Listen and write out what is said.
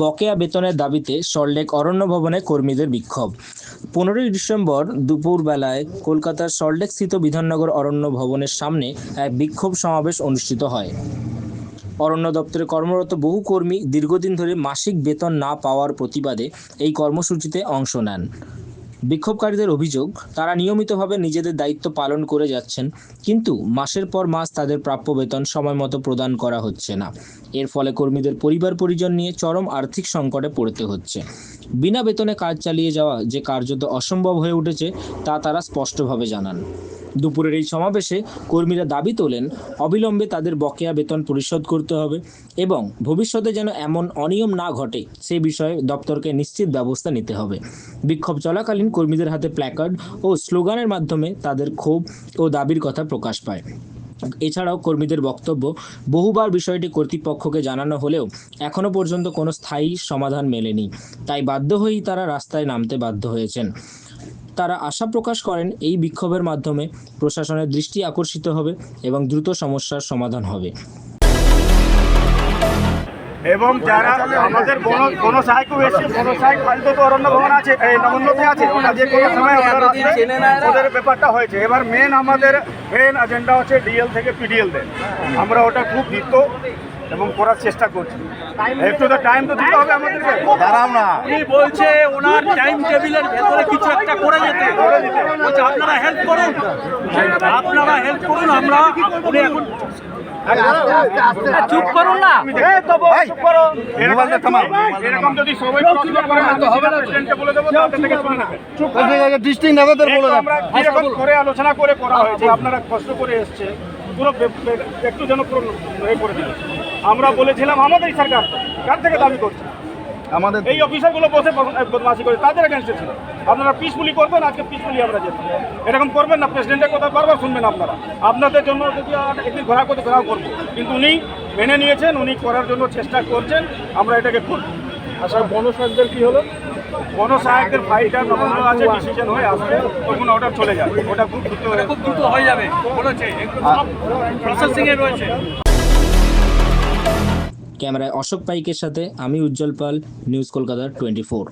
বকেয়া বেতনের দাবিতে সল্টলেক অরণ্য ভবনে কর্মীদের বিক্ষোভ। পনেরোই ডিসেম্বর দুপুরবেলায় কলকাতার সল্টলেক স্থিত বিধাননগর অরণ্য ভবনের সামনে এক বিক্ষোভ সমাবেশ অনুষ্ঠিত হয়। অরণ্য দপ্তরে কর্মরত বহু কর্মী দীর্ঘদিন ধরে মাসিক বেতন না পাওয়ার প্রতিবাদে এই কর্মসূচিতে অংশ নেন। বিক্ষোভকারীদের অভিযোগ, তারা নিয়মিতভাবে নিজেদের দায়িত্ব পালন করে যাচ্ছেন, কিন্তু মাসের পর মাস তাদের প্রাপ্য বেতন সময়মতো প্রদান করা হচ্ছে না। এর ফলে কর্মীদের পরিবার পরিজন নিয়ে চরম আর্থিক সংকটে পড়তে হচ্ছে। বিনা বেতনে কাজ চালিয়ে যাওয়া যে কার্যত অসম্ভব হয়ে উঠেছে, তা তারা স্পষ্টভাবে জানান। দুপুরের এই সমাবেশে কর্মীরা দাবি তোলেন, অবিলম্বে তাদের বকেয়া বেতন পরিশোধ করতে হবে এবং ভবিষ্যতে যেন এমন অনিয়ম না ঘটে, সে বিষয়ে দপ্তরকে নিশ্চিত ব্যবস্থা নিতে হবে। বিক্ষোভ চলাকালীন কর্মীদের হাতে প্ল্যাকার্ড ও স্লোগানের মাধ্যমে তাদের ক্ষোভ ও দাবির কথা প্রকাশ পায়। এছাড়াও কর্মীদের বক্তব্য, বহুবার বিষয়টি কর্তৃপক্ষকে জানানো হলেও এখনও পর্যন্ত কোনো স্থায়ী সমাধান মেলেনি। তাই বাধ্য হয়েই তারা রাস্তায় নামতে বাধ্য হয়েছেন। তারা আশা প্রকাশ করেন এই বিক্ষোভের মাধ্যমে প্রশাসনের দৃষ্টি আকর্ষিত হবে এবং দ্রুত সমস্যার সমাধান হবে। এবং যারা আমাদের বন সহায়কও এসে বন সহায়ক ফালতু তো অরণ্য ভবন আছে এই নগণ্যতে আছে ওটা যে কোনো সময় ওদের ব্যাপারটা হয়েছে। এবার মেন আমাদের মেন এজেন্ডা হচ্ছে ডিএল থেকে পিডিএল দেয় আমরা ওটা খুব দিত এবং করার চেষ্টা করছি। একটু তো টাইম তো দিতে হবে আমাদেরকে। দাঁড়াও না। উনি বলছে ওনার টাইম টেবিলের ভেতরে কিছু একটা করে যেতে বলছে আপনারা হেল্প করুন। আপনারা হেল্প করুন আমরা উনি এখন চুপ করুন না। এই তো বল, চুপ করো। এরকম এরকম যদি সবাই প্রশ্ন করে আমি সিধা প্রেসিডেন্টকে বলে দেবো তাদের থেকে শুনে নেবে চুপ করো। ডিস্ট্রিক্ট নেতাদের বলে একটু দেন আমরা কীরকম করে আলোচনা করে করা হয়েছে আপনারা কষ্ট করে এসছে। পুরো একটু যেন করে দিল আমরা বলেছিলাম আমাদের সরকার কার থেকে দাবি করছে? আমাদের এই অফিসারগুলো বসে বস- বদমাশি করে তাদের এগেনস্টে ছিল। আপনারা পিসফুলি করবেন আজকে পিসফুলি আমরা যেতাম এরকম করবেন না প্রেসিডেন্টের কথা বারবার শুনবেন আপনারা। আপনাদের জন্য যদি একদিন ঘোরা করতে ঘোরাও করব। কিন্তু উনি মেনে নিয়েছেন উনি করার জন্য চেষ্টা করছেন আমরা এটাকে করব আচ্ছা বনসাহকদের কি হলো? বনসাহকদের ফাইলটা নভেম্বর আছে ডিসিশন হয়ে আসবে তখন অর্ডার চলে যাবে ওটা খুব দ্রুত হয়ে খুব দ্রুত হয়ে যাবে। বলেছে। একটু সব প্রসেসিং এ রয়েছে। ক্যামেরায় অশোক পাইকের সাথে আমি Ujjwal Pal news Kolkata twenty four.